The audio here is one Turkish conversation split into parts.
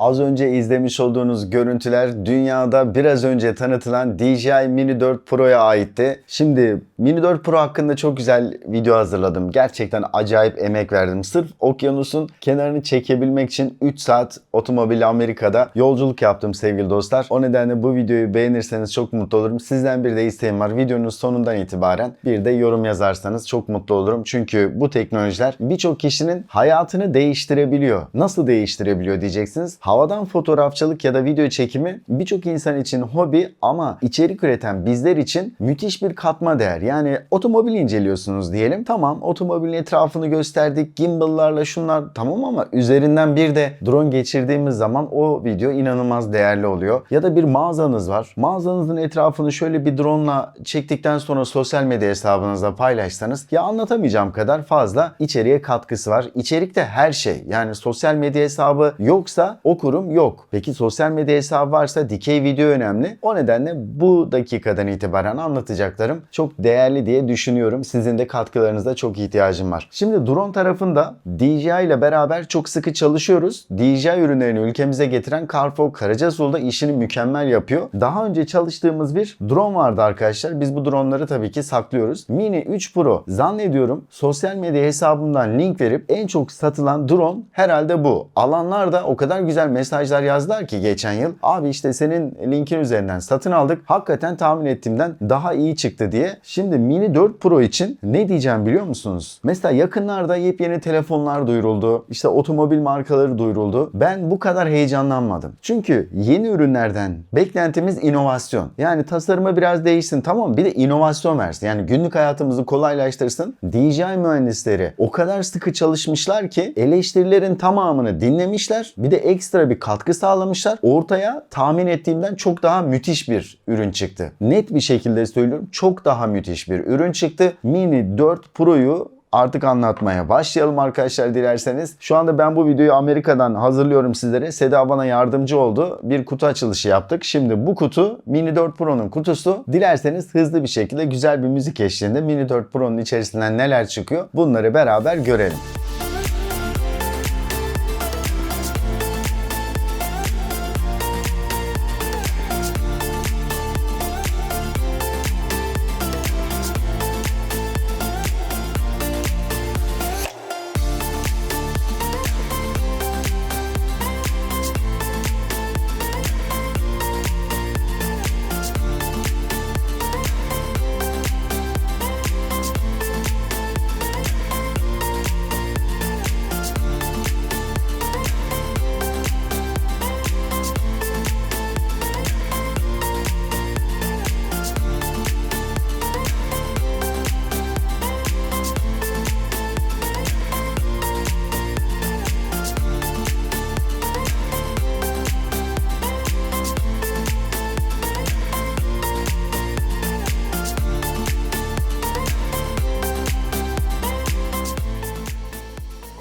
Az önce izlemiş olduğunuz görüntüler dünyada biraz önce tanıtılan DJI Mini 4 Pro'ya aitti. Şimdi Mini 4 Pro hakkında çok güzel video hazırladım. Gerçekten acayip emek verdim. Sırf okyanusun kenarını çekebilmek için 3 saat otomobille Amerika'da yolculuk yaptım sevgili dostlar. O nedenle bu videoyu beğenirseniz çok mutlu olurum. Sizden bir de isteğim var. Videonun sonundan itibaren bir de yorum yazarsanız çok mutlu olurum. Çünkü bu teknolojiler birçok kişinin hayatını değiştirebiliyor. Nasıl değiştirebiliyor diyeceksiniz. Havadan fotoğrafçılık ya da video çekimi birçok insan için hobi ama içerik üreten bizler için müthiş bir katma değer. Yani otomobil inceliyorsunuz diyelim. Tamam otomobilin etrafını gösterdik. Gimbal'larla şunlar tamam ama üzerinden bir de drone geçirdiğimiz zaman o video inanılmaz değerli oluyor. Ya da bir mağazanız var. Mağazanızın etrafını şöyle bir drone'la çektikten sonra sosyal medya hesabınızda paylaşsanız ya anlatamayacağım kadar fazla içeriye katkısı var. İçerikte her şey. Yani sosyal medya hesabı yoksa o kurum yok. Peki sosyal medya hesabı varsa dikey video önemli. O nedenle bu dakikadan itibaren anlatacaklarım çok değerli diye düşünüyorum. Sizin de katkılarınıza çok ihtiyacım var. Şimdi drone tarafında DJI ile beraber çok sıkı çalışıyoruz. DJI ürünlerini ülkemize getiren Carfo Karacasu da işini mükemmel yapıyor. Daha önce çalıştığımız bir drone vardı arkadaşlar. Biz bu droneları tabii ki saklıyoruz. Mini 3 Pro zannediyorum sosyal medya hesabımdan link verip en çok satılan drone herhalde bu. Alanlar da o kadar güzel mesajlar yazdılar ki geçen yıl. Abi işte senin linkin üzerinden satın aldık. Hakikaten tahmin ettiğimden daha iyi çıktı diye. Şimdi Mini 4 Pro için ne diyeceğim biliyor musunuz? Mesela yakınlarda yepyeni telefonlar duyuruldu. İşte otomobil markaları duyuruldu. Ben bu kadar heyecanlanmadım. Çünkü yeni ürünlerden beklentimiz inovasyon. Yani tasarımı biraz değişsin tamam? Bir de inovasyon versin. Yani günlük hayatımızı kolaylaştırsın. DJI mühendisleri o kadar sıkı çalışmışlar ki eleştirilerin tamamını dinlemişler. Bir de ekstra bir katkı sağlamışlar. Ortaya tahmin ettiğimden çok daha müthiş bir ürün çıktı. Net bir şekilde söylüyorum çok daha müthiş bir ürün çıktı. Mini 4 Pro'yu artık anlatmaya başlayalım arkadaşlar dilerseniz. Şu anda ben bu videoyu Amerika'dan hazırlıyorum sizlere. Seda bana yardımcı oldu. Bir kutu açılışı yaptık. Şimdi bu kutu Mini 4 Pro'nun kutusu. Dilerseniz hızlı bir şekilde güzel bir müzik eşliğinde Mini 4 Pro'nun içerisinden neler çıkıyor bunları beraber görelim.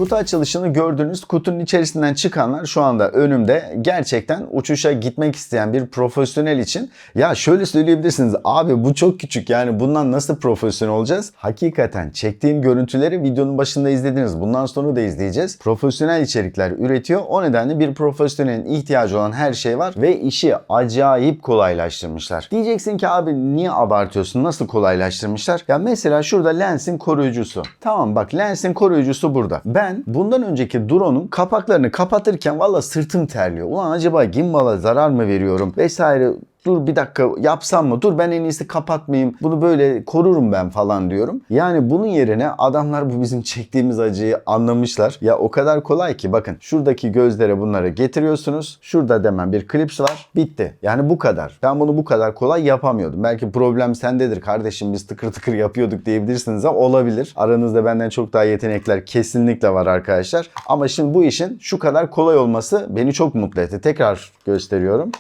Kutu açılışını gördüğünüz kutunun içerisinden çıkanlar şu anda önümde gerçekten uçuşa gitmek isteyen bir profesyonel için ya şöyle söyleyebilirsiniz abi bu çok küçük yani bundan nasıl profesyonel olacağız? Hakikaten çektiğim görüntüleri videonun başında izlediniz. Bundan sonra da izleyeceğiz. Profesyonel içerikler üretiyor. O nedenle bir profesyonelin ihtiyacı olan her şey var ve işi acayip kolaylaştırmışlar. Diyeceksin ki abi niye abartıyorsun? Nasıl kolaylaştırmışlar? Ya mesela şurada lensin koruyucusu. Tamam bak lensin koruyucusu burada. Ben bundan önceki drone'un kapaklarını kapatırken valla sırtım terliyor. Ulan acaba gimbal'a zarar mı veriyorum vesaire dur bir dakika yapsam mı? Dur ben en iyisi kapatmayayım. Bunu böyle korurum ben falan diyorum. Yani bunun yerine adamlar bu bizim çektiğimiz acıyı anlamışlar. Ya o kadar kolay ki bakın şuradaki gözlere bunları getiriyorsunuz. Şurada demen bir klips var. Bitti. Yani bu kadar. Ben bunu bu kadar kolay yapamıyordum. Belki problem sendedir kardeşim biz tıkır tıkır yapıyorduk diyebilirsiniz ama olabilir. Aranızda benden çok daha yetenekler kesinlikle var arkadaşlar. Ama şimdi bu işin şu kadar kolay olması beni çok mutlu etti. Tekrar gösteriyorum.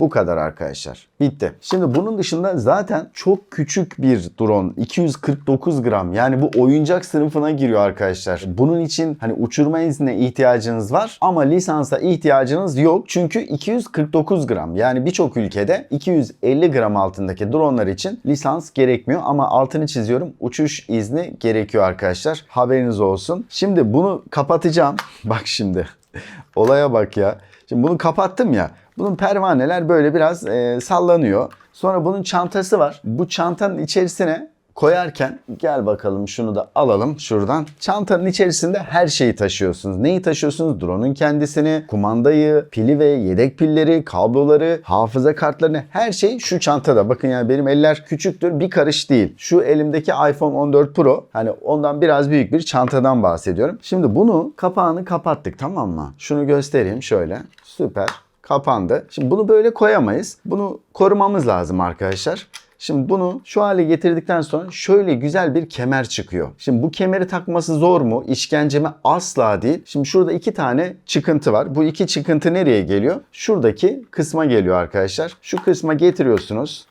Bu kadar arkadaşlar. Bitti. Şimdi bunun dışında zaten çok küçük bir drone. 249 gram. Yani bu oyuncak sınıfına giriyor arkadaşlar. Bunun için hani uçurma iznine ihtiyacınız var ama lisansa ihtiyacınız yok. Çünkü 249 gram. Yani birçok ülkede 250 gram altındaki dronelar için lisans gerekmiyor ama altını çiziyorum. Uçuş izni gerekiyor arkadaşlar. Haberiniz olsun. Şimdi bunu kapatacağım. Bak şimdi. Olaya bak ya. Şimdi bunu kapattım ya. Bunun pervaneler böyle biraz e, sallanıyor. Sonra bunun çantası var. Bu çantanın içerisine koyarken gel bakalım şunu da alalım şuradan. Çantanın içerisinde her şeyi taşıyorsunuz. Neyi taşıyorsunuz? Drone'un kendisini, kumandayı, pili ve yedek pilleri, kabloları, hafıza kartlarını her şey şu çantada. Bakın yani benim eller küçüktür bir karış değil. Şu elimdeki iPhone 14 Pro hani ondan biraz büyük bir çantadan bahsediyorum. Şimdi bunu kapağını kapattık tamam mı? Şunu göstereyim şöyle. Süper kapandı. Şimdi bunu böyle koyamayız. Bunu korumamız lazım arkadaşlar. Şimdi bunu şu hale getirdikten sonra şöyle güzel bir kemer çıkıyor. Şimdi bu kemeri takması zor mu? İşkence mi? Asla değil. Şimdi şurada iki tane çıkıntı var. Bu iki çıkıntı nereye geliyor? Şuradaki kısma geliyor arkadaşlar. Şu kısma getiriyorsunuz.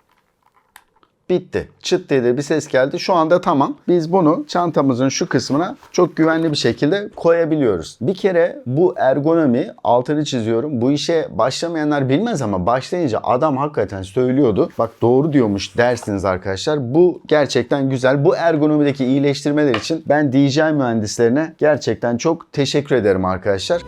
Bitti. Çıt dedi bir ses geldi. Şu anda tamam. Biz bunu çantamızın şu kısmına çok güvenli bir şekilde koyabiliyoruz. Bir kere bu ergonomi altını çiziyorum. Bu işe başlamayanlar bilmez ama başlayınca adam hakikaten söylüyordu. Bak doğru diyormuş dersiniz arkadaşlar. Bu gerçekten güzel. Bu ergonomideki iyileştirmeler için ben DJI mühendislerine gerçekten çok teşekkür ederim arkadaşlar.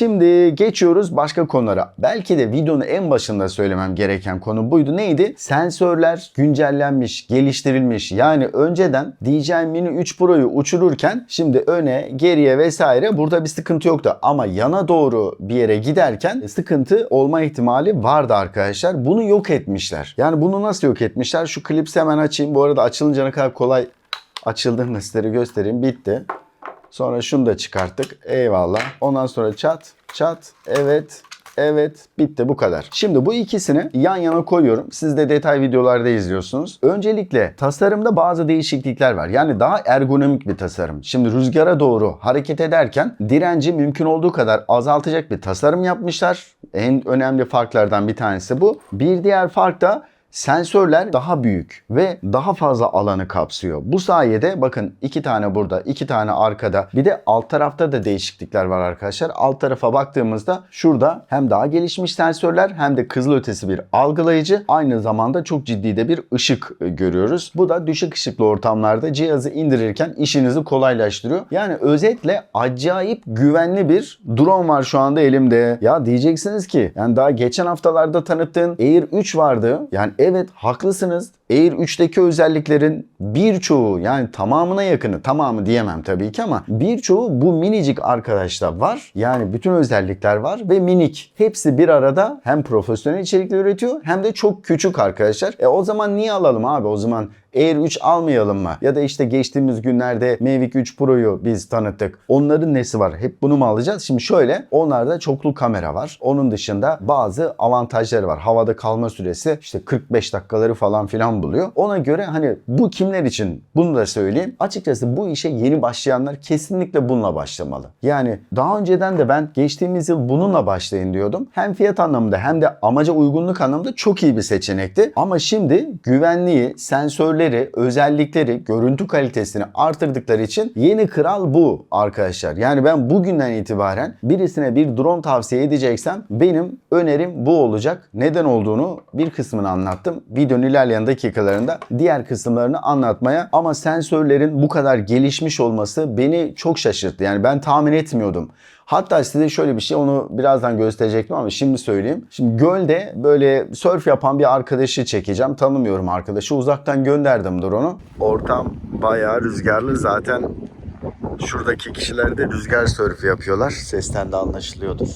Şimdi geçiyoruz başka konulara. Belki de videonun en başında söylemem gereken konu buydu. Neydi? Sensörler güncellenmiş, geliştirilmiş. Yani önceden DJI Mini 3 Pro'yu uçururken şimdi öne, geriye vesaire burada bir sıkıntı yoktu. Ama yana doğru bir yere giderken sıkıntı olma ihtimali vardı arkadaşlar. Bunu yok etmişler. Yani bunu nasıl yok etmişler? Şu klipsi hemen açayım. Bu arada açılınca ne kadar kolay açıldığını sizlere göstereyim. Bitti. Sonra şunu da çıkarttık. Eyvallah. Ondan sonra çat, çat, evet, Evet bitti bu kadar. Şimdi bu ikisini yan yana koyuyorum. Siz de detay videolarda izliyorsunuz. Öncelikle tasarımda bazı değişiklikler var. Yani daha ergonomik bir tasarım. Şimdi rüzgara doğru hareket ederken direnci mümkün olduğu kadar azaltacak bir tasarım yapmışlar. En önemli farklardan bir tanesi bu. Bir diğer fark da Sensörler daha büyük ve daha fazla alanı kapsıyor. Bu sayede bakın iki tane burada, iki tane arkada. Bir de alt tarafta da değişiklikler var arkadaşlar. Alt tarafa baktığımızda şurada hem daha gelişmiş sensörler hem de kızılötesi bir algılayıcı. Aynı zamanda çok ciddi de bir ışık e, görüyoruz. Bu da düşük ışıklı ortamlarda cihazı indirirken işinizi kolaylaştırıyor. Yani özetle acayip güvenli bir drone var şu anda elimde. Ya diyeceksiniz ki yani daha geçen haftalarda tanıttığın Air 3 vardı. Yani evet haklısınız. Air 3'teki özelliklerin birçoğu yani tamamına yakını tamamı diyemem tabii ki ama birçoğu bu minicik arkadaşta var. Yani bütün özellikler var ve minik. Hepsi bir arada hem profesyonel içerikler üretiyor hem de çok küçük arkadaşlar. E o zaman niye alalım abi o zaman Air 3 almayalım mı? Ya da işte geçtiğimiz günlerde Mavic 3 Pro'yu biz tanıttık. Onların nesi var? Hep bunu mu alacağız? Şimdi şöyle onlarda çoklu kamera var. Onun dışında bazı avantajları var. Havada kalma süresi işte 45 dakikaları falan filan buluyor. Ona göre hani bu kimler için? Bunu da söyleyeyim. Açıkçası bu işe yeni başlayanlar kesinlikle bununla başlamalı. Yani daha önceden de ben geçtiğimiz yıl bununla başlayın diyordum. Hem fiyat anlamında hem de amaca uygunluk anlamında çok iyi bir seçenekti. Ama şimdi güvenliği, sensörleri, özellikleri, görüntü kalitesini artırdıkları için yeni kral bu arkadaşlar. Yani ben bugünden itibaren birisine bir drone tavsiye edeceksem benim önerim bu olacak. Neden olduğunu bir kısmını anlattım. Videonun ilerleyen dakikalarında diğer kısımlarını anlatmaya ama sensörlerin bu kadar gelişmiş olması beni çok şaşırttı. Yani ben tahmin etmiyordum. Hatta size şöyle bir şey onu birazdan gösterecektim ama şimdi söyleyeyim. Şimdi gölde böyle surf yapan bir arkadaşı çekeceğim. Tanımıyorum arkadaşı. Uzaktan gönderdim drone'u. Ortam bayağı rüzgarlı. Zaten şuradaki kişiler de rüzgar sörfü yapıyorlar. Sesten de anlaşılıyordur.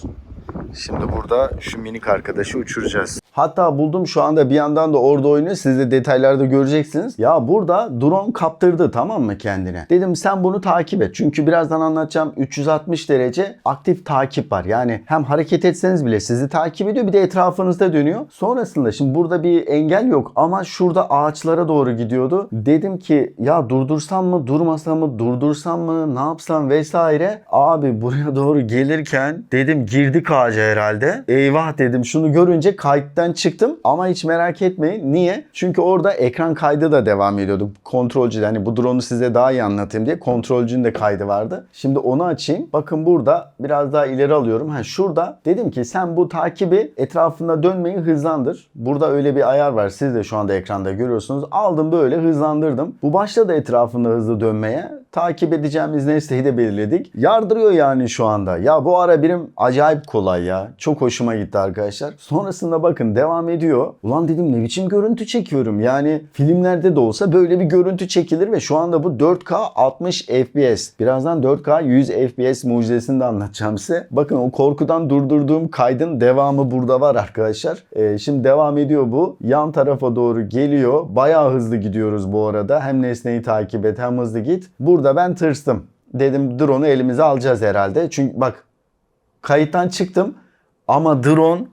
Şimdi burada şu minik arkadaşı uçuracağız. Hatta buldum şu anda bir yandan da orada oynuyor. Siz de detaylarda göreceksiniz. Ya burada drone kaptırdı tamam mı kendine? Dedim sen bunu takip et. Çünkü birazdan anlatacağım 360 derece aktif takip var. Yani hem hareket etseniz bile sizi takip ediyor bir de etrafınızda dönüyor. Sonrasında şimdi burada bir engel yok ama şurada ağaçlara doğru gidiyordu. Dedim ki ya durdursam mı durmasam mı durdursam mı ne yapsam vesaire. Abi buraya doğru gelirken dedim girdik ağaca herhalde. Eyvah dedim şunu görünce kayıttan kayıttan çıktım ama hiç merak etmeyin. Niye? Çünkü orada ekran kaydı da devam ediyordu. Kontrolcü hani bu drone'u size daha iyi anlatayım diye kontrolcünün de kaydı vardı. Şimdi onu açayım. Bakın burada biraz daha ileri alıyorum. Ha şurada dedim ki sen bu takibi etrafında dönmeyi hızlandır. Burada öyle bir ayar var. Siz de şu anda ekranda görüyorsunuz. Aldım böyle hızlandırdım. Bu başladı etrafında hızlı dönmeye. Takip edeceğimiz nesneyi de belirledik. Yardırıyor yani şu anda. Ya bu ara birim acayip kolay ya. Çok hoşuma gitti arkadaşlar. Sonrasında bakın devam ediyor. Ulan dedim ne biçim görüntü çekiyorum. Yani filmlerde de olsa böyle bir görüntü çekilir ve şu anda bu 4K 60 FPS. Birazdan 4K 100 FPS mucizesini de anlatacağım size. Bakın o korkudan durdurduğum kaydın devamı burada var arkadaşlar. Ee, şimdi devam ediyor bu. Yan tarafa doğru geliyor. Bayağı hızlı gidiyoruz bu arada. Hem nesneyi takip et hem hızlı git. Burada ben tırstım. Dedim drone'u elimize alacağız herhalde. Çünkü bak kayıttan çıktım ama drone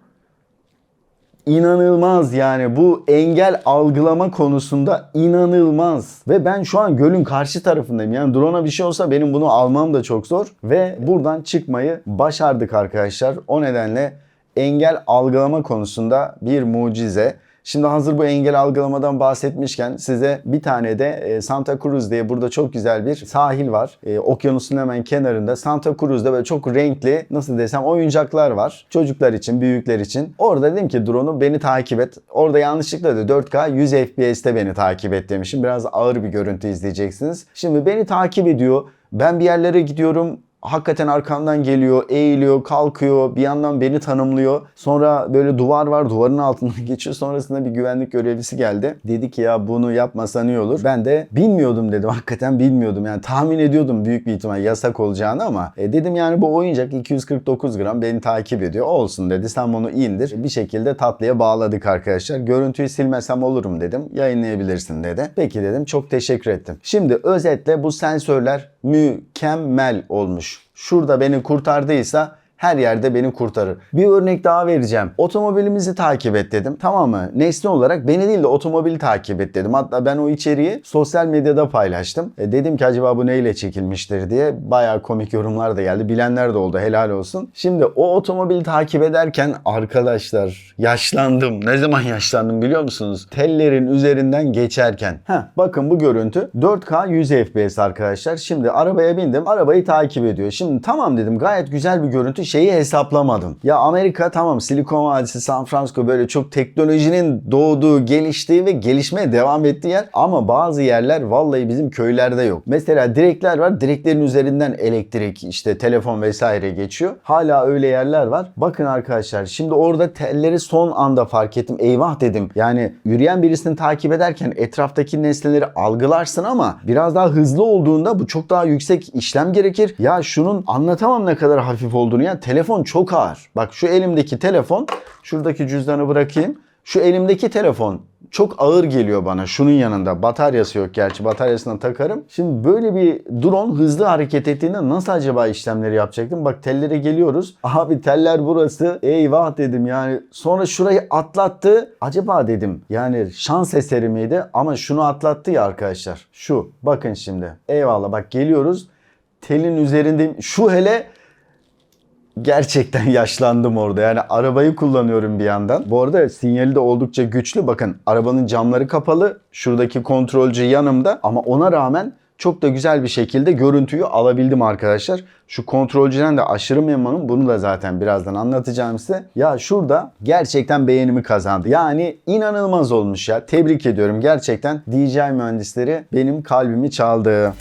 inanılmaz yani bu engel algılama konusunda inanılmaz. Ve ben şu an gölün karşı tarafındayım. Yani drone'a bir şey olsa benim bunu almam da çok zor. Ve buradan çıkmayı başardık arkadaşlar. O nedenle engel algılama konusunda bir mucize. Şimdi hazır bu engel algılamadan bahsetmişken size bir tane de e, Santa Cruz diye burada çok güzel bir sahil var. E, okyanusun hemen kenarında Santa Cruz'da böyle çok renkli nasıl desem oyuncaklar var. Çocuklar için, büyükler için. Orada dedim ki drone'u beni takip et. Orada yanlışlıkla da 4K 100 FPS'te beni takip et demişim. Biraz ağır bir görüntü izleyeceksiniz. Şimdi beni takip ediyor. Ben bir yerlere gidiyorum hakikaten arkamdan geliyor, eğiliyor, kalkıyor, bir yandan beni tanımlıyor. Sonra böyle duvar var, duvarın altından geçiyor. Sonrasında bir güvenlik görevlisi geldi. Dedi ki ya bunu yapmasan iyi olur. Ben de bilmiyordum dedim. Hakikaten bilmiyordum. Yani tahmin ediyordum büyük bir ihtimal yasak olacağını ama e, dedim yani bu oyuncak 249 gram beni takip ediyor. Olsun dedi. Sen bunu indir. Bir şekilde tatlıya bağladık arkadaşlar. Görüntüyü silmesem olurum dedim. Yayınlayabilirsin dedi. Peki dedim. Çok teşekkür ettim. Şimdi özetle bu sensörler mükemmel olmuş. Şurada beni kurtardıysa her yerde beni kurtarır. Bir örnek daha vereceğim. Otomobilimizi takip et dedim. Tamam mı? Nesne olarak beni değil de otomobili takip et dedim. Hatta ben o içeriği sosyal medyada paylaştım. E dedim ki acaba bu neyle çekilmiştir diye. Bayağı komik yorumlar da geldi. Bilenler de oldu. Helal olsun. Şimdi o otomobili takip ederken arkadaşlar yaşlandım. Ne zaman yaşlandım biliyor musunuz? Tellerin üzerinden geçerken. Heh, bakın bu görüntü 4K 100 FPS arkadaşlar. Şimdi arabaya bindim. Arabayı takip ediyor. Şimdi tamam dedim gayet güzel bir görüntü şeyi hesaplamadım. Ya Amerika tamam Silikon Vadisi, San Francisco böyle çok teknolojinin doğduğu, geliştiği ve gelişmeye devam ettiği yer. Ama bazı yerler vallahi bizim köylerde yok. Mesela direkler var. Direklerin üzerinden elektrik, işte telefon vesaire geçiyor. Hala öyle yerler var. Bakın arkadaşlar şimdi orada telleri son anda fark ettim. Eyvah dedim. Yani yürüyen birisini takip ederken etraftaki nesneleri algılarsın ama biraz daha hızlı olduğunda bu çok daha yüksek işlem gerekir. Ya şunun anlatamam ne kadar hafif olduğunu ya telefon çok ağır. Bak şu elimdeki telefon, şuradaki cüzdanı bırakayım. Şu elimdeki telefon çok ağır geliyor bana şunun yanında. Bataryası yok gerçi bataryasına takarım. Şimdi böyle bir drone hızlı hareket ettiğinde nasıl acaba işlemleri yapacaktım? Bak tellere geliyoruz. Abi teller burası. Eyvah dedim yani. Sonra şurayı atlattı. Acaba dedim yani şans eseri miydi? Ama şunu atlattı ya arkadaşlar. Şu bakın şimdi. Eyvallah bak geliyoruz. Telin üzerindeyim. Şu hele gerçekten yaşlandım orada. Yani arabayı kullanıyorum bir yandan. Bu arada sinyali de oldukça güçlü. Bakın arabanın camları kapalı. Şuradaki kontrolcü yanımda. Ama ona rağmen çok da güzel bir şekilde görüntüyü alabildim arkadaşlar. Şu kontrolcüden de aşırı memnunum. Bunu da zaten birazdan anlatacağım size. Ya şurada gerçekten beğenimi kazandı. Yani inanılmaz olmuş ya. Tebrik ediyorum. Gerçekten DJI mühendisleri benim kalbimi çaldı.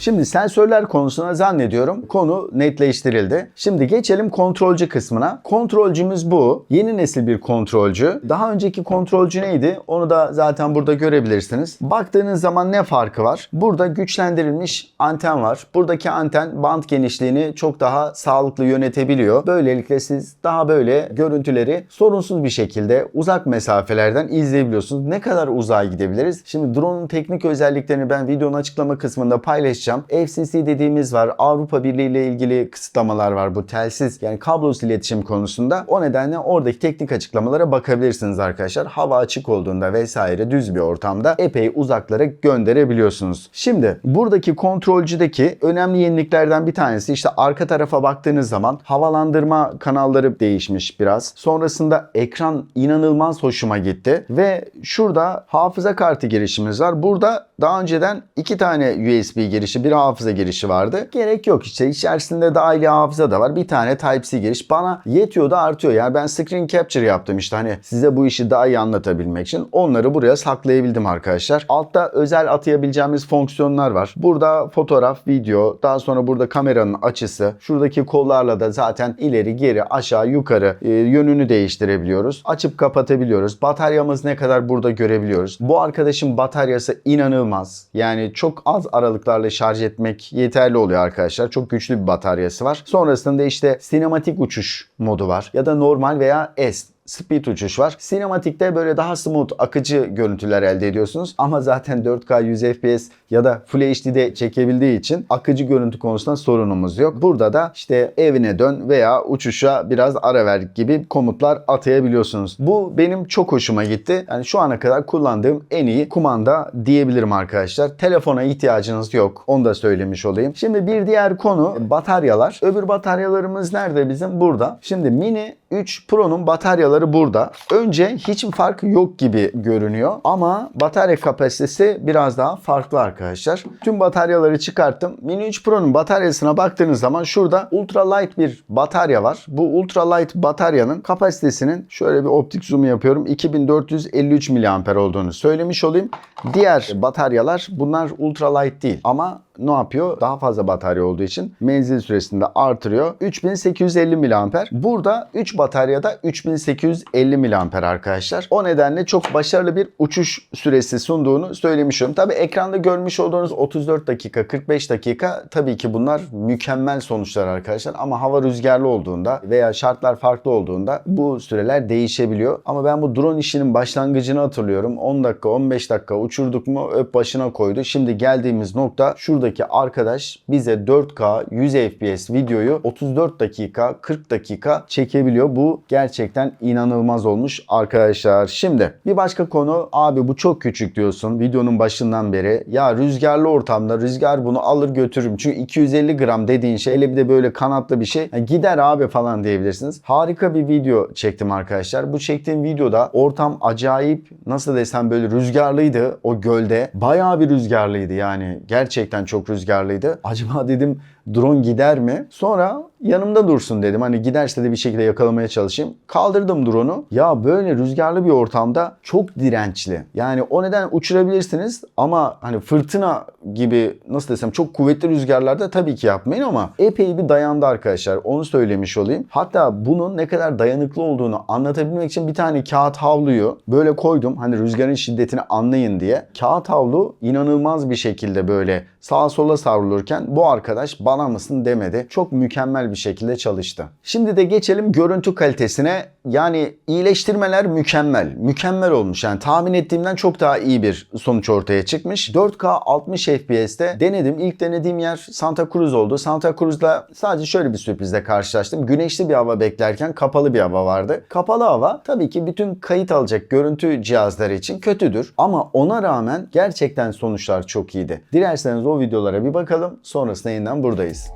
Şimdi sensörler konusuna zannediyorum konu netleştirildi. Şimdi geçelim kontrolcü kısmına. Kontrolcümüz bu. Yeni nesil bir kontrolcü. Daha önceki kontrolcü neydi? Onu da zaten burada görebilirsiniz. Baktığınız zaman ne farkı var? Burada güçlendirilmiş anten var. Buradaki anten band genişliğini çok daha sağlıklı yönetebiliyor. Böylelikle siz daha böyle görüntüleri sorunsuz bir şekilde uzak mesafelerden izleyebiliyorsunuz. Ne kadar uzağa gidebiliriz? Şimdi drone'un teknik özelliklerini ben videonun açıklama kısmında paylaşacağım anlatacağım. FCC dediğimiz var. Avrupa Birliği ile ilgili kısıtlamalar var bu telsiz yani kablosuz iletişim konusunda. O nedenle oradaki teknik açıklamalara bakabilirsiniz arkadaşlar. Hava açık olduğunda vesaire düz bir ortamda epey uzaklara gönderebiliyorsunuz. Şimdi buradaki kontrolcüdeki önemli yeniliklerden bir tanesi işte arka tarafa baktığınız zaman havalandırma kanalları değişmiş biraz. Sonrasında ekran inanılmaz hoşuma gitti ve şurada hafıza kartı girişimiz var. Burada daha önceden iki tane USB girişi, bir hafıza girişi vardı. Gerek yok işte içerisinde dahili hafıza da var. Bir tane Type-C giriş bana yetiyor da artıyor. Yani ben screen capture yaptım işte hani size bu işi daha iyi anlatabilmek için. Onları buraya saklayabildim arkadaşlar. Altta özel atayabileceğimiz fonksiyonlar var. Burada fotoğraf, video, daha sonra burada kameranın açısı. Şuradaki kollarla da zaten ileri, geri, aşağı, yukarı e, yönünü değiştirebiliyoruz. Açıp kapatabiliyoruz. Bataryamız ne kadar burada görebiliyoruz. Bu arkadaşın bataryası inanılmaz. Yani çok az aralıklarla şarj etmek yeterli oluyor arkadaşlar. Çok güçlü bir bataryası var. Sonrasında işte sinematik uçuş modu var. Ya da normal veya S speed uçuş var. Sinematikte böyle daha smooth, akıcı görüntüler elde ediyorsunuz. Ama zaten 4K 100 FPS ya da Full HD'de çekebildiği için akıcı görüntü konusunda sorunumuz yok. Burada da işte evine dön veya uçuşa biraz ara ver gibi komutlar atayabiliyorsunuz. Bu benim çok hoşuma gitti. Yani şu ana kadar kullandığım en iyi kumanda diyebilirim arkadaşlar. Telefona ihtiyacınız yok. Onu da söylemiş olayım. Şimdi bir diğer konu bataryalar. Öbür bataryalarımız nerede bizim? Burada. Şimdi Mini 3 Pro'nun bataryaları burada. Önce hiçbir fark yok gibi görünüyor ama batarya kapasitesi biraz daha farklı arkadaşlar. Tüm bataryaları çıkarttım. Mini 3 Pro'nun bataryasına baktığınız zaman şurada ultralight bir batarya var. Bu ultralight bataryanın kapasitesinin şöyle bir optik zoom yapıyorum. 2453 mAh olduğunu söylemiş olayım. Diğer bataryalar bunlar ultralight değil ama ne yapıyor? Daha fazla batarya olduğu için menzil süresini de artırıyor. 3850 mAh. Burada 3 bataryada 3850 mAh arkadaşlar. O nedenle çok başarılı bir uçuş süresi sunduğunu söylemiş olayım. Tabi ekranda görmüş olduğunuz 34 dakika, 45 dakika tabii ki bunlar mükemmel sonuçlar arkadaşlar. Ama hava rüzgarlı olduğunda veya şartlar farklı olduğunda bu süreler değişebiliyor. Ama ben bu drone işinin başlangıcını hatırlıyorum. 10 dakika, 15 dakika uçurduk mu öp başına koydu. Şimdi geldiğimiz nokta şuradaki arkadaş bize 4K 100 FPS videoyu 34 dakika 40 dakika çekebiliyor. Bu gerçekten inanılmaz olmuş arkadaşlar. Şimdi bir başka konu abi bu çok küçük diyorsun videonun başından beri. Ya rüzgarlı ortamda rüzgar bunu alır götürürüm. Çünkü 250 gram dediğin şey hele bir de böyle kanatlı bir şey. Yani gider abi falan diyebilirsiniz. Harika bir video çektim arkadaşlar. Bu çektiğim videoda ortam acayip nasıl desem böyle rüzgarlıydı o gölde. Bayağı bir rüzgarlıydı yani. Gerçekten çok rüzgarlıydı. Acaba dedim drone gider mi? Sonra yanımda dursun dedim. Hani giderse de bir şekilde yakalamaya çalışayım. Kaldırdım drone'u. Ya böyle rüzgarlı bir ortamda çok dirençli. Yani o neden uçurabilirsiniz ama hani fırtına gibi nasıl desem çok kuvvetli rüzgarlarda tabii ki yapmayın ama epey bir dayandı arkadaşlar. Onu söylemiş olayım. Hatta bunun ne kadar dayanıklı olduğunu anlatabilmek için bir tane kağıt havluyu böyle koydum. Hani rüzgarın şiddetini anlayın diye. Kağıt havlu inanılmaz bir şekilde böyle sağa sola savrulurken bu arkadaş bana mısın demedi. Çok mükemmel bir şekilde çalıştı. Şimdi de geçelim görüntü kalitesine. Yani iyileştirmeler mükemmel. Mükemmel olmuş. Yani tahmin ettiğimden çok daha iyi bir sonuç ortaya çıkmış. 4K 60 FPS'te denedim. İlk denediğim yer Santa Cruz oldu. Santa Cruz'da sadece şöyle bir sürprizle karşılaştım. Güneşli bir hava beklerken kapalı bir hava vardı. Kapalı hava tabii ki bütün kayıt alacak görüntü cihazları için kötüdür. Ama ona rağmen gerçekten sonuçlar çok iyiydi. Dilerseniz o videolara bir bakalım. Sonrasında yeniden buradayız.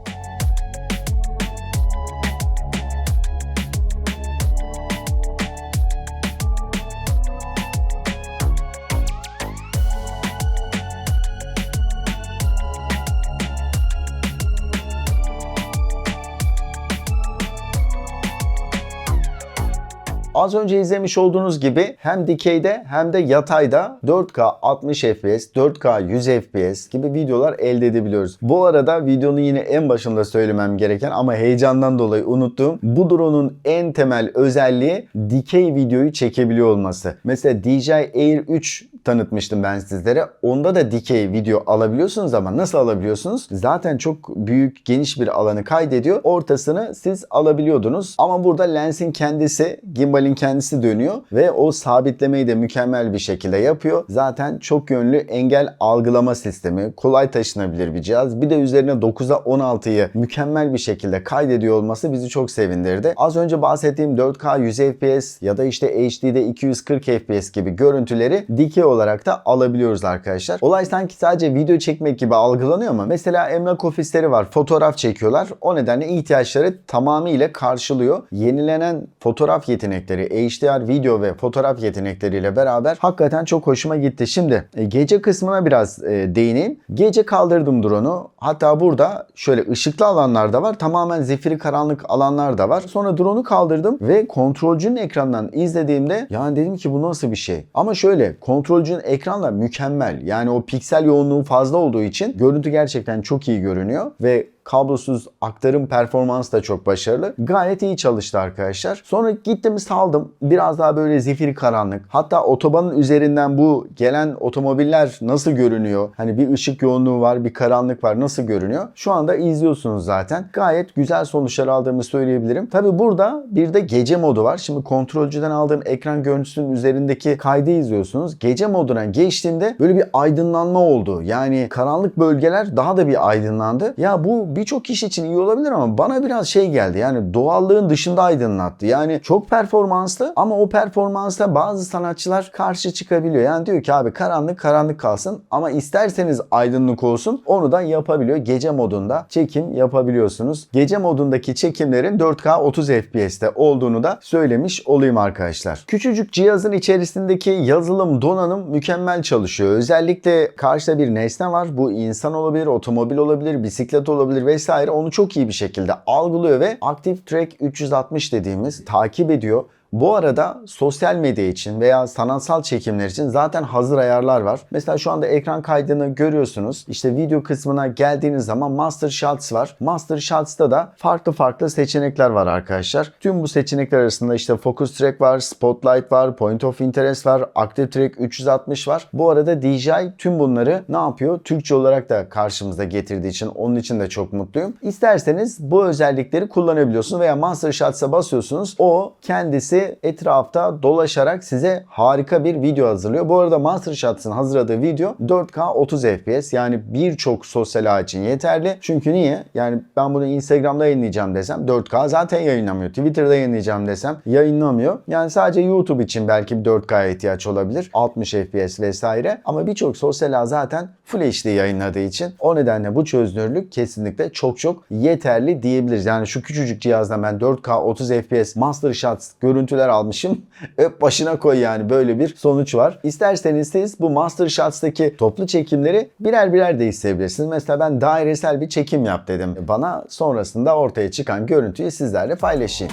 Az önce izlemiş olduğunuz gibi hem dikeyde hem de yatayda 4K 60 FPS, 4K 100 FPS gibi videolar elde edebiliyoruz. Bu arada videonun yine en başında söylemem gereken ama heyecandan dolayı unuttuğum bu drone'un en temel özelliği dikey videoyu çekebiliyor olması. Mesela DJI Air 3 tanıtmıştım ben sizlere. Onda da dikey video alabiliyorsunuz ama nasıl alabiliyorsunuz? Zaten çok büyük geniş bir alanı kaydediyor. Ortasını siz alabiliyordunuz. Ama burada lensin kendisi, gimbalin kendisi dönüyor ve o sabitlemeyi de mükemmel bir şekilde yapıyor. Zaten çok yönlü engel algılama sistemi, kolay taşınabilir bir cihaz. Bir de üzerine 9'a 16'yı mükemmel bir şekilde kaydediyor olması bizi çok sevindirdi. Az önce bahsettiğim 4K 100 FPS ya da işte HD'de 240 FPS gibi görüntüleri dikey olarak da alabiliyoruz arkadaşlar. Olay sanki sadece video çekmek gibi algılanıyor ama mesela emlak ofisleri var. Fotoğraf çekiyorlar. O nedenle ihtiyaçları tamamıyla karşılıyor. Yenilenen fotoğraf yetenekleri, HDR video ve fotoğraf yetenekleriyle beraber hakikaten çok hoşuma gitti. Şimdi e, gece kısmına biraz e, değineyim. Gece kaldırdım drone'u. Hatta burada şöyle ışıklı alanlar da var. Tamamen zifiri karanlık alanlar da var. Sonra drone'u kaldırdım ve kontrolcünün ekrandan izlediğimde yani dedim ki bu nasıl bir şey? Ama şöyle kontrolcünün ekranla mükemmel. Yani o piksel yoğunluğu fazla olduğu için görüntü gerçekten çok iyi görünüyor ve kablosuz aktarım performansı da çok başarılı. Gayet iyi çalıştı arkadaşlar. Sonra gittim saldım. Biraz daha böyle zifiri karanlık. Hatta otobanın üzerinden bu gelen otomobiller nasıl görünüyor? Hani bir ışık yoğunluğu var, bir karanlık var. Nasıl görünüyor? Şu anda izliyorsunuz zaten. Gayet güzel sonuçlar aldığımı söyleyebilirim. Tabi burada bir de gece modu var. Şimdi kontrolcüden aldığım ekran görüntüsünün üzerindeki kaydı izliyorsunuz. Gece moduna geçtiğimde böyle bir aydınlanma oldu. Yani karanlık bölgeler daha da bir aydınlandı. Ya bu birçok kişi için iyi olabilir ama bana biraz şey geldi. Yani doğallığın dışında aydınlattı. Yani çok performanslı ama o performansta bazı sanatçılar karşı çıkabiliyor. Yani diyor ki abi karanlık karanlık kalsın ama isterseniz aydınlık olsun onu da yapabiliyor. Gece modunda çekim yapabiliyorsunuz. Gece modundaki çekimlerin 4K 30 FPS'te olduğunu da söylemiş olayım arkadaşlar. Küçücük cihazın içerisindeki yazılım donanım mükemmel çalışıyor. Özellikle karşıda bir nesne var. Bu insan olabilir, otomobil olabilir, bisiklet olabilir vesaire. Onu çok iyi bir şekilde algılıyor ve Active Track 360 dediğimiz takip ediyor. Bu arada sosyal medya için veya sanatsal çekimler için zaten hazır ayarlar var. Mesela şu anda ekran kaydını görüyorsunuz. İşte video kısmına geldiğiniz zaman Master Shots var. Master Shots'ta da farklı farklı seçenekler var arkadaşlar. Tüm bu seçenekler arasında işte Focus Track var, Spotlight var, Point of Interest var, Active Track 360 var. Bu arada DJI tüm bunları ne yapıyor? Türkçe olarak da karşımıza getirdiği için onun için de çok mutluyum. İsterseniz bu özellikleri kullanabiliyorsunuz veya Master Shots'a basıyorsunuz. O kendisi etrafta dolaşarak size harika bir video hazırlıyor. Bu arada Master Shots'ın hazırladığı video 4K 30 FPS yani birçok sosyal ağ için yeterli. Çünkü niye? Yani ben bunu Instagram'da yayınlayacağım desem 4K zaten yayınlamıyor. Twitter'da yayınlayacağım desem yayınlamıyor. Yani sadece YouTube için belki bir 4K'ya ihtiyaç olabilir. 60 FPS vesaire. Ama birçok sosyal ağ zaten Full HD yayınladığı için o nedenle bu çözünürlük kesinlikle çok çok yeterli diyebiliriz. Yani şu küçücük cihazdan ben 4K 30 FPS Master Shots görüntüler almışım. Öp başına koy yani böyle bir sonuç var. İsterseniz siz bu Master Shots'taki toplu çekimleri birer birer de isteyebilirsiniz. Mesela ben dairesel bir çekim yap dedim. Bana sonrasında ortaya çıkan görüntüyü sizlerle paylaşayım.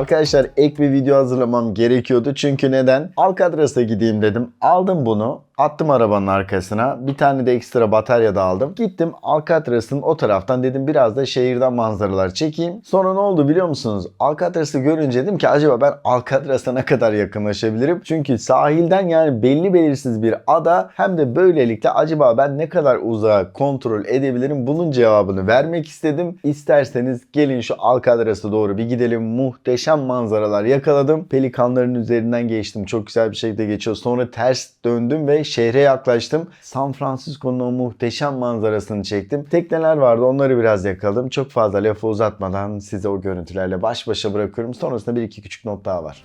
Arkadaşlar ek bir video hazırlamam gerekiyordu. Çünkü neden? Alcatras'a gideyim dedim. Aldım bunu. Attım arabanın arkasına. Bir tane de ekstra batarya da aldım. Gittim Alcatras'ın o taraftan dedim biraz da şehirden manzaralar çekeyim. Sonra ne oldu biliyor musunuz? Alcatras'ı görünce dedim ki acaba ben Alcatras'a ne kadar yakınlaşabilirim? Çünkü sahilden yani belli belirsiz bir ada hem de böylelikle acaba ben ne kadar uzağa kontrol edebilirim? Bunun cevabını vermek istedim. İsterseniz gelin şu Alcatras'a doğru bir gidelim. Muhteşem manzaralar yakaladım. Pelikanların üzerinden geçtim. Çok güzel bir şekilde geçiyor. Sonra ters döndüm ve şehre yaklaştım. San Francisco'nun o muhteşem manzarasını çektim. Tekneler vardı onları biraz yakaladım. Çok fazla lafı uzatmadan size o görüntülerle baş başa bırakıyorum. Sonrasında bir iki küçük not daha var.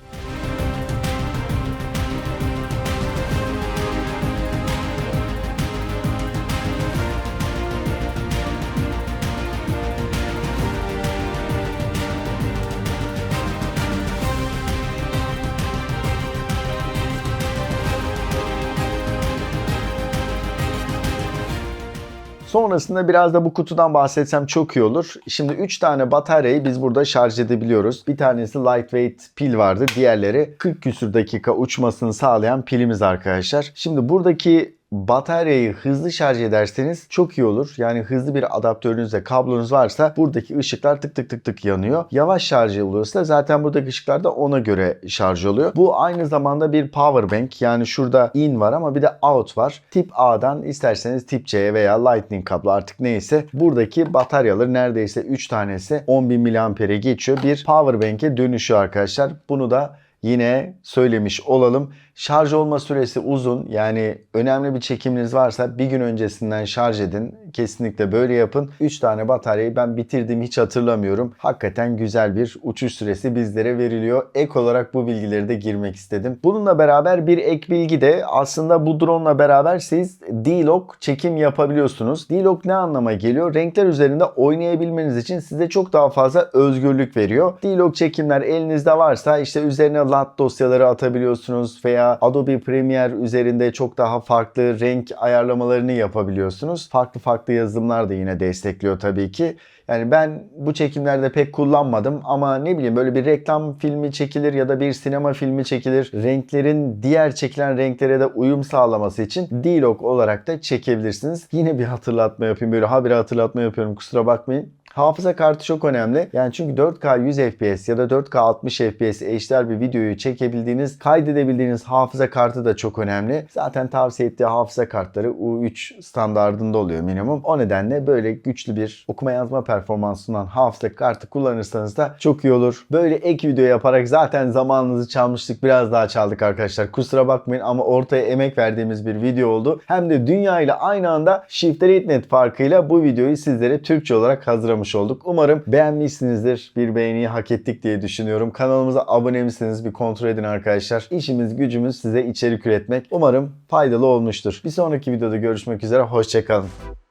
Sonrasında biraz da bu kutudan bahsetsem çok iyi olur. Şimdi 3 tane bataryayı biz burada şarj edebiliyoruz. Bir tanesi lightweight pil vardı. Diğerleri 40 küsür dakika uçmasını sağlayan pilimiz arkadaşlar. Şimdi buradaki bataryayı hızlı şarj ederseniz çok iyi olur. Yani hızlı bir adaptörünüzde kablonuz varsa buradaki ışıklar tık tık tık tık yanıyor. Yavaş şarj oluyorsa zaten buradaki ışıklar da ona göre şarj oluyor. Bu aynı zamanda bir power bank. Yani şurada in var ama bir de out var. Tip A'dan isterseniz tip C'ye veya lightning kablo artık neyse buradaki bataryalar neredeyse 3 tanesi 10.000 mAh'e geçiyor. Bir power bank'e dönüşüyor arkadaşlar. Bunu da yine söylemiş olalım. Şarj olma süresi uzun. Yani önemli bir çekiminiz varsa bir gün öncesinden şarj edin. Kesinlikle böyle yapın. 3 tane bataryayı ben bitirdim hiç hatırlamıyorum. Hakikaten güzel bir uçuş süresi bizlere veriliyor. Ek olarak bu bilgileri de girmek istedim. Bununla beraber bir ek bilgi de aslında bu drone ile beraber siz D-Log çekim yapabiliyorsunuz. D-Log ne anlama geliyor? Renkler üzerinde oynayabilmeniz için size çok daha fazla özgürlük veriyor. D-Log çekimler elinizde varsa işte üzerine LAT dosyaları atabiliyorsunuz veya Adobe Premiere üzerinde çok daha farklı renk ayarlamalarını yapabiliyorsunuz. Farklı farklı yazılımlar da yine destekliyor tabii ki. Yani ben bu çekimlerde pek kullanmadım ama ne bileyim böyle bir reklam filmi çekilir ya da bir sinema filmi çekilir. Renklerin diğer çekilen renklere de uyum sağlaması için D-Log olarak da çekebilirsiniz. Yine bir hatırlatma yapayım böyle habire hatırlatma yapıyorum kusura bakmayın. Hafıza kartı çok önemli. Yani çünkü 4K 100 FPS ya da 4K 60 FPS HDR bir videoyu çekebildiğiniz, kaydedebildiğiniz hafıza kartı da çok önemli. Zaten tavsiye ettiği hafıza kartları U3 standartında oluyor minimum. O nedenle böyle güçlü bir okuma yazma performansı sunan hafıza kartı kullanırsanız da çok iyi olur. Böyle ek video yaparak zaten zamanınızı çalmıştık. Biraz daha çaldık arkadaşlar. Kusura bakmayın ama ortaya emek verdiğimiz bir video oldu. Hem de dünya ile aynı anda Shift Net farkıyla bu videoyu sizlere Türkçe olarak hazırlamış olduk. Umarım beğenmişsinizdir. Bir beğeniyi hak ettik diye düşünüyorum. Kanalımıza abone misiniz bir kontrol edin arkadaşlar. İşimiz gücümüz size içerik üretmek. Umarım faydalı olmuştur. Bir sonraki videoda görüşmek üzere. Hoşçakalın.